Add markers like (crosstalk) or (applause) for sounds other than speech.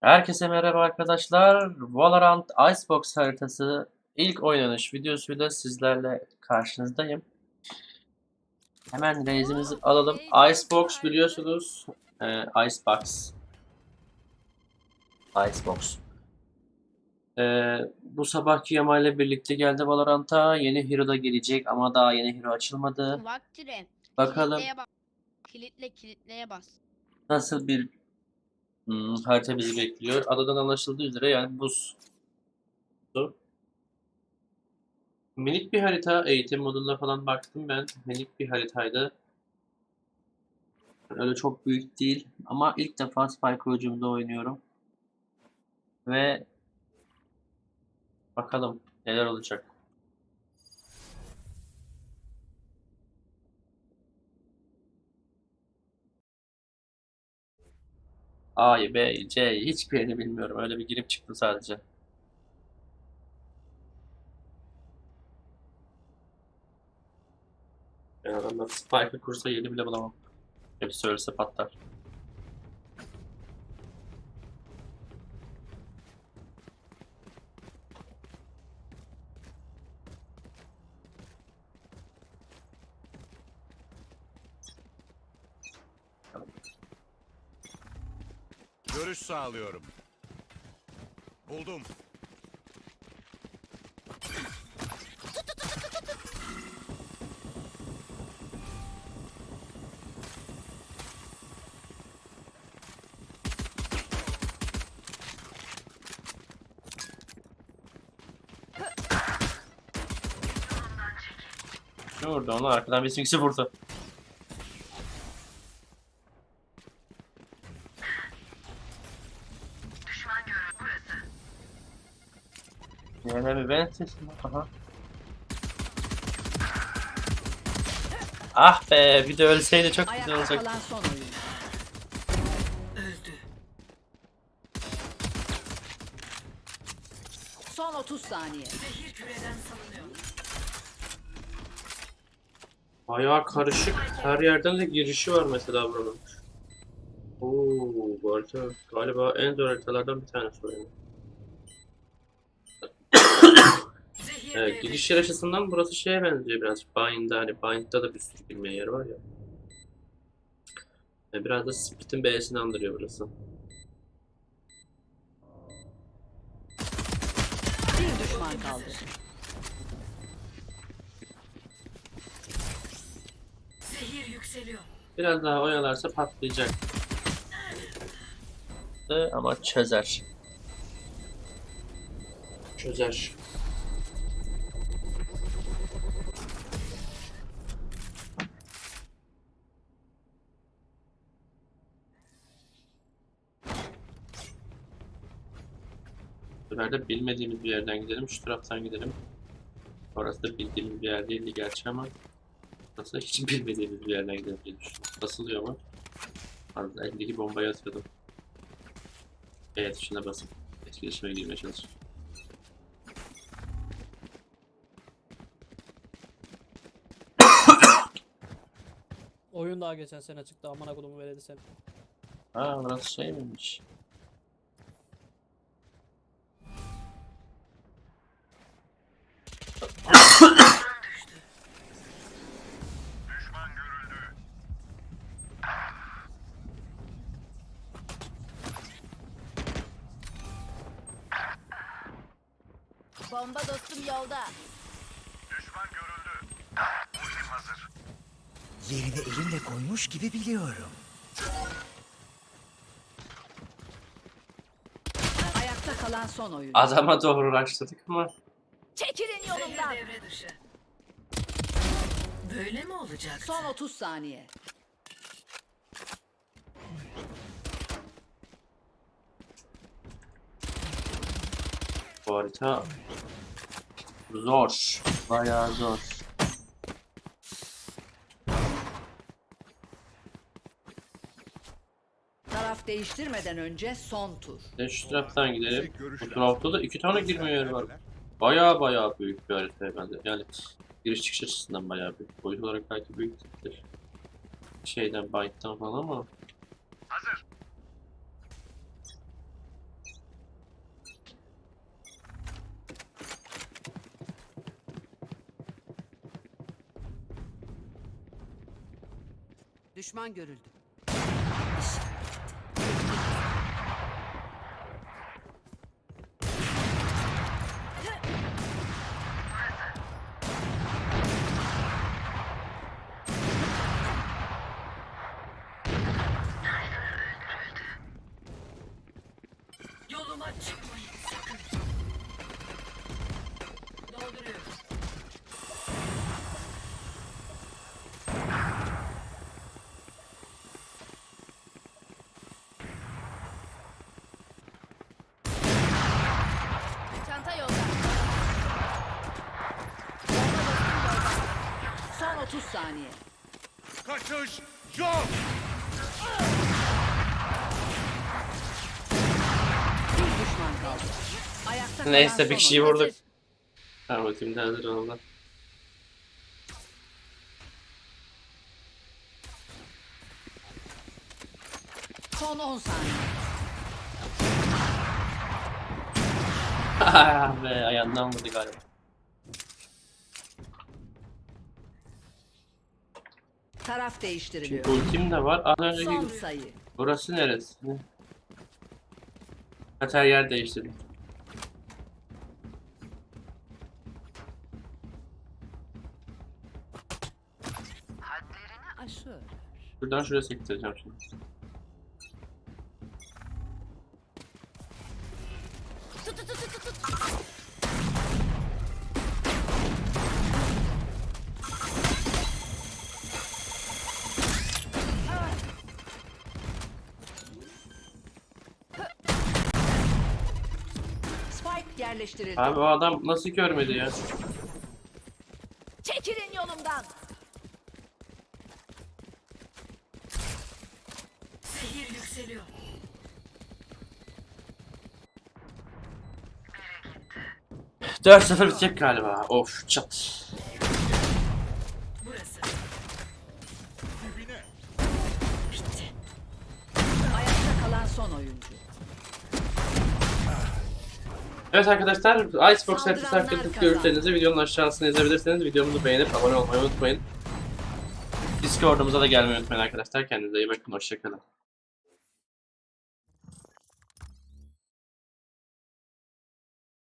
Herkese merhaba arkadaşlar. Valorant Icebox haritası ilk oynanış videosuyla sizlerle karşınızdayım. Hemen reisimizi alalım. Icebox biliyorsunuz. Ee, Icebox. Icebox. Ee, bu sabahki Yama ile birlikte geldi Valorant'a. Yeni hero da gelecek ama daha yeni hero açılmadı. Bakalım Kilitleye bas. Kilitle kilitleye bas. nasıl bir hmm, harita bizi bekliyor. Adadan anlaşıldığı üzere yani buz. Minik bir harita. Eğitim moduna falan baktım ben. Minik bir haritaydı. Öyle çok büyük değil. Ama ilk defa Spike hücumda oynuyorum. Ve bakalım neler olacak. A'yı, B'yi, C'yi hiçbirini bilmiyorum. Öyle bir girip çıktım sadece. Ben adamlar Spike'ı kursa yeni bile bulamam. Hepsi söylese patlar. Görüş sağlıyorum. Buldum. Ne vurdu onu? Arkadan bir sinkisi vurdu. Yine bir ben sesim. Aha. Ah be bir de ölseydi çok güzel Ayakta olacaktı. kalan son oyun. Son 30 saniye. Bayağı karışık. Her yerden de girişi var mesela buranın. Oo, bu harita galiba en zor haritalardan bir tanesi oyunun. Evet, giriş yer açısından burası şeye benziyor biraz. Bind'da hani Bind'da da bir sürü bilmeyen yer var ya. Yani biraz da Split'in B'sini andırıyor burası. Bir düşman kaldı. Biraz daha oyalarsa patlayacak. Ama çözer. Çözer. Sefer de bilmediğimiz bir yerden gidelim. Şu taraftan gidelim. Orası da bildiğimiz bir yer değildi gerçi ama Aslında hiç (laughs) bilmediğimiz bir yerden gidelim diye düşündüm. Basılıyor mu? Arada eldeki bombayı atıyordum. E tuşuna basıp etkileşime girmeye çalışıyorum. Oyun daha geçen sene çıktı amına kodumu veledi sen. Aa burası şey miymiş? Bomba dostum yolda. Yerini elimle koymuş gibi biliyorum. Ayakta kalan son oyun. Adama doğru başladık ama Çekilin yolumdan. Böyle mi olacak? Son 30 saniye. bu harita zor. Bayağı zor. Taraf değiştirmeden önce son tur. De şu taraftan gidelim. Bu tarafta da iki tane girme yeri var. Bayağı bayağı büyük bir harita bence. Yani giriş çıkış açısından bayağı büyük. Boyut olarak belki büyük değildir. Şeyden, byte'dan falan ama Düşman görüldü. Yoluma çıkmayın sakın. Dolduruyorum. Çanta yolda. Bomba dostum yolda. Son 30 saniye. Kaçış yok. Bir düşman kaldı. Ayakta kalan Neyse son bir kişiyi oyuncu. vurduk. Ultim de hazır oldu. Son 10 saniye. (laughs) Ah be ayağından vurdu galiba. Taraf değiştiriliyor. Ultim de var. Az Son sayı. burası neresi? Kaç her yer değiştirdim. Aşağı. Şuradan şuraya sektireceğim şimdi. Yerleştirildi. Abi o adam nasıl görmedi ya? Çekilin yolumdan. Zehir yükseliyor. Dört 0 bitecek galiba. Of çat. Burası. Ayakta kalan son oyuncu. Evet arkadaşlar Icebox hakkındaki kazandı. görüşlerinizi videonun aşağısına yazabilirsiniz. Videomuzu beğenip abone olmayı unutmayın. Discord'umuza da gelmeyi unutmayın arkadaşlar. Kendinize iyi bakın. Hoşçakalın.